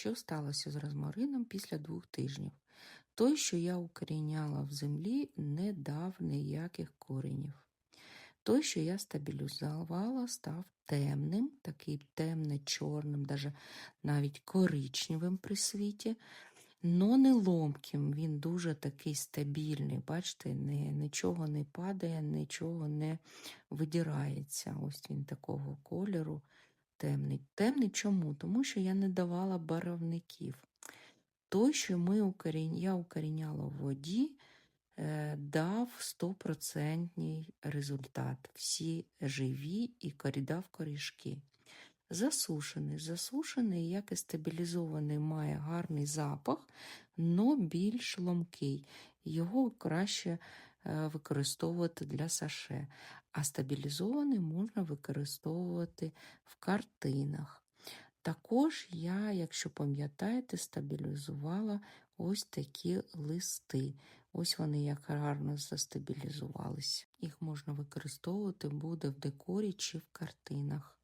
Що сталося з розмарином після двох тижнів? Той, що я укоріняла в землі, не дав ніяких коренів. Той, що я стабілізувала, став темним, такий темно-чорним, навіть коричневим при світі, но не ломким. Він дуже такий стабільний. Бачите, не, нічого не падає, нічого не видирається. Ось він такого кольору темний. Темний чому? Тому що я не давала барвників. Той, що ми укорінь... я укоріняла в воді, е, дав стопроцентний результат. Всі живі і корі- дав корішки. Засушений. Засушений, як і стабілізований, має гарний запах, но більш ломкий. Його краще використовувати для саше. А стабілізований можна використовувати в картинах. Також я, якщо пам'ятаєте, стабілізувала ось такі листи. Ось вони як гарно застабілізувалися. Їх можна використовувати буде в декорі чи в картинах.